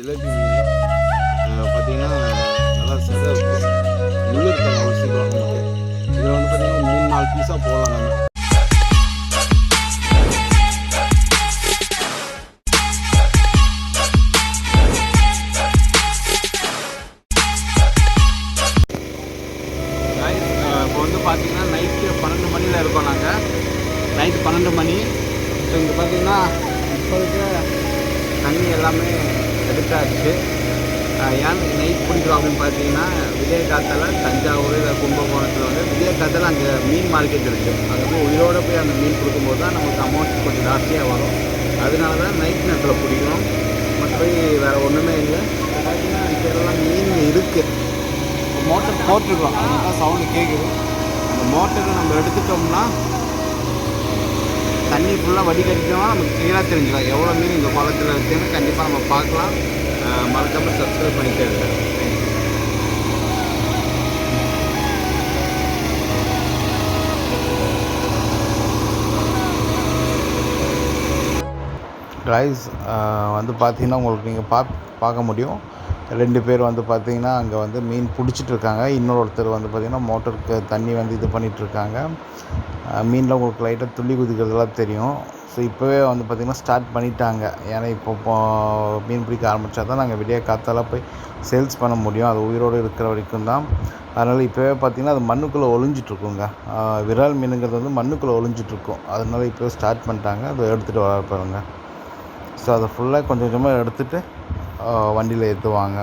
ஜிலேபி மீன். பார்த்தீங்கன்னா நல்லா சதை இருக்கும் முள்ளு இருக்காது அவ்வளோ சீக்கிரம் நமக்கு இதில் வந்து பார்த்தீங்கன்னா மூணு நாலு பீஸாக போகலாம் நம்ம. இப்போ வந்து பார்த்தீங்கன்னா நைட்டு பன்னெண்டு மணியில் இருக்கோம் நாங்கள் நைட்டு பன்னெண்டு மணி. ஸோ இங்கே பார்த்தீங்கன்னா இப்போ இருக்க தண்ணி எல்லாமே எடுத்தாச்சு. ஏன் நைட் பிடிக்கிறோம் அப்படின்னு பார்த்தீங்கன்னா விஜயகாத்தில் தஞ்சாவூர் இல்லை கும்பகோணத்தில் வந்து விஜயகாத்தில் அங்கே மீன் மார்க்கெட் இருக்குது அங்கே போய் உயிரோடு போய் அந்த மீன் கொடுக்கும்போது தான் நமக்கு அமௌண்ட் கொஞ்சம் ஜாஸ்தியாக வரும். அதனால தான் நைட் நேரத்தில் பிடிக்கிறோம் மற்றபடி வேறு ஒன்றுமே இல்லை. பார்த்தீங்கன்னா இதெல்லாம் மீன் இருக்குது மோட்டர் போட்டிருக்கோம். அதனால தான் சவுண்டு கேட்குது அந்த மோட்டரை நம்ம எடுத்துட்டோம்னா தண்ணி ஃபுல்லாக வடிகட்டினா நமக்கு கிளியராக தெரிஞ்சிடும் எவ்வளோ மீன் இந்த குளத்தில் இருக்குதுன்னு கண்டிப்பாக நம்ம பார்க்கலாம். அஹ் மறக்காம சப்ஸ்கிரைப் பண்ணிட்டே இருக்கேன் ரைஸ் வந்து பார்த்தீங்கன்னா உங்களுக்கு நீங்கள் பா பார்க்க முடியும். ரெண்டு பேர் வந்து பார்த்திங்கன்னா அங்கே வந்து மீன் பிடிச்சிட்டு இருக்காங்க. இன்னொருத்தர் வந்து பார்த்திங்கன்னா மோட்டருக்கு தண்ணி வந்து இது பண்ணிகிட்ருக்காங்க இருக்காங்க மீனில் உங்களுக்கு லைட்டாக துள்ளி குதிக்கிறதுலாம் தெரியும். ஸோ இப்போவே வந்து பார்த்திங்கன்னா ஸ்டார்ட் பண்ணிட்டாங்க. ஏன்னா இப்போ இப்போ மீன் பிடிக்க ஆரம்பித்தா தான் நாங்கள் விடிய காத்தால போய் சேல்ஸ் பண்ண முடியும். அது உயிரோடு இருக்கிற வரைக்கும் தான். அதனால் இப்போவே பார்த்திங்கன்னா அது மண்ணுக்குள்ளே ஒளிஞ்சிட்ருக்குங்க விரால் மீனுங்கிறது வந்து மண்ணுக்குள்ளே ஒளிஞ்சிட்ருக்கும் அதனால இப்போவே ஸ்டார்ட் பண்ணிட்டாங்க. அதை எடுத்துகிட்டு வர பாருங்க. ஸோ அதை ஃபுல்லாக கொஞ்சம் கொஞ்சமாக எடுத்துகிட்டு வண்டியில் ஏற்றுவாங்க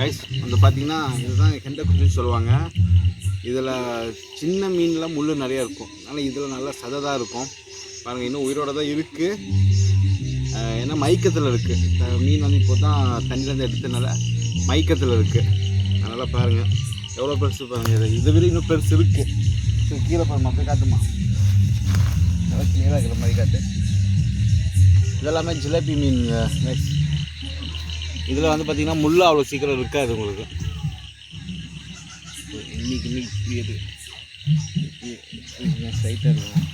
ரைஸ் வந்து பார்த்திங்கன்னா இதுதான் கெண்டை குஞ்சுன்னு சொல்லுவாங்க. இதில் சின்ன மீனில் முள் நிறையா இருக்கும். அதனால் இதில் நல்லா சததாக தான் இருக்கும். பாருங்கள் இன்னும் உயிரோட தான் இருக்குது ஏன்னா மயக்கத்தில் இருக்குது மீன் வந்து இப்போ தான் தண்ணியிலேருந்து எடுத்தனால மயக்கத்தில் இருக்குது அதனால் பாருங்கள் எவ்வளோ பெருசு பாருங்கள் இது. இதை விட இன்னும் பெருசு இருக்குது கீழே பாருங்க அப்படியே காட்டுமா நல்லா கிளியராக இருக்கிற மாதிரி காட்டு. இதெல்லாமே ஜிலேபி மீன் இதில் வந்து பார்த்திங்கன்னா முள் அவ்வளோ சீக்கிரம் இருக்காது உங்களுக்கு. இன்னைக்கு இன்னைக்கு இது ஸ்ட்ரைட்டாக இருக்கும்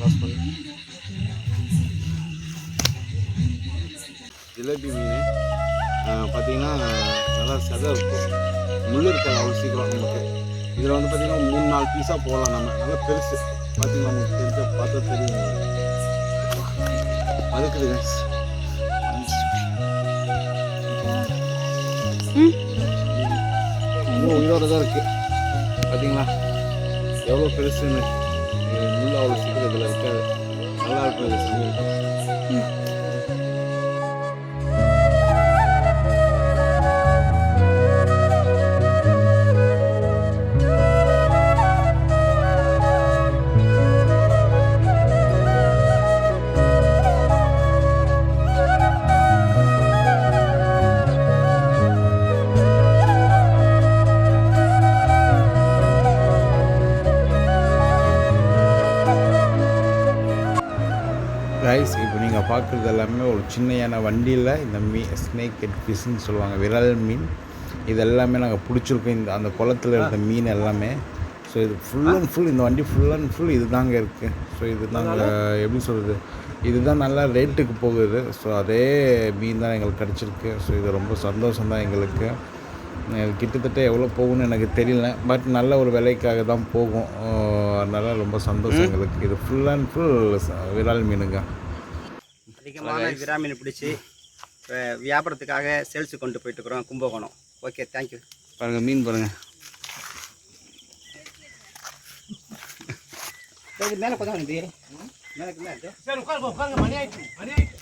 பாஸ் பண்ணு. ஜிலேபி மீன் பார்த்தீங்கன்னா நல்லா சதை இருக்கும். முள் இருக்காது அவ்வளோ சீக்கிரம் நமக்கு. இதில் வந்து பார்த்தீங்கன்னா மூணு நாலு பீஸாக போடலாம் நம்ம. நல்லா பெருசு. பார்த்தீங்கன்னா உங்களுக்கு தெரிஞ்ச பார்த்தா தெரியும் அதுக்குது இன்னும் உயிரோட தான் இருக்கு. பார்த்தீங்களா எவ்வளோ பெருசுன்னு. இது முள் அவ்வளோ சீக்கிரம் இதில் இருக்காது. நல்லா இருக்கும் இது சமையல் ரைஸ் இப்போ நீங்கள் பார்க்குறது எல்லாமே ஒரு சின்னையான வண்டியில் இந்த மீ ஸ்னேக் ஹெட் ஃபிஷ்ன்னு சொல்லுவாங்க விரல் மீன். இது எல்லாமே நாங்கள் பிடிச்சிருக்கோம். இந்த அந்த குளத்துல இருந்த மீன் எல்லாமே. ஸோ இது ஃபுல் அண்ட் ஃபுல் இந்த வண்டி ஃபுல் அண்ட் ஃபுல் இது தாங்க இருக்குது ஸோ இது நாங்கள் எப்படி சொல்கிறது இதுதான் நல்லா ரேட்டுக்கு போகுது. ஸோ அதே மீன் தான் எங்களுக்கு கிடச்சிருக்கு. ஸோ இது ரொம்ப சந்தோஷம் தான் எங்களுக்கு. கிட்டத்தட்ட எவ்வளோ போகும்னு எனக்கு தெரியல. பட் நல்ல ஒரு விலைக்காக தான் போகும். அதனால ரொம்ப சந்தோஷம் எங்களுக்கு. இது ஃபுல் அண்ட் ஃபுல் விரால் மீனுங்க. அதிகமான விராமீன் பிடிச்சி அஹ், வியாபாரத்துக்காக சேல்ஸுக்கு கொண்டு போயிட்டு இருக்கிறோம் கும்பகோணம் ஓகே தேங்க்யூ பாருங்க மீன் பாருங்க. மேலே கொஞ்சம் மேலே உட்காருங்க உட்காருங்க. மணி ஆயிடுச்சு மணி ஆயிடுச்சு.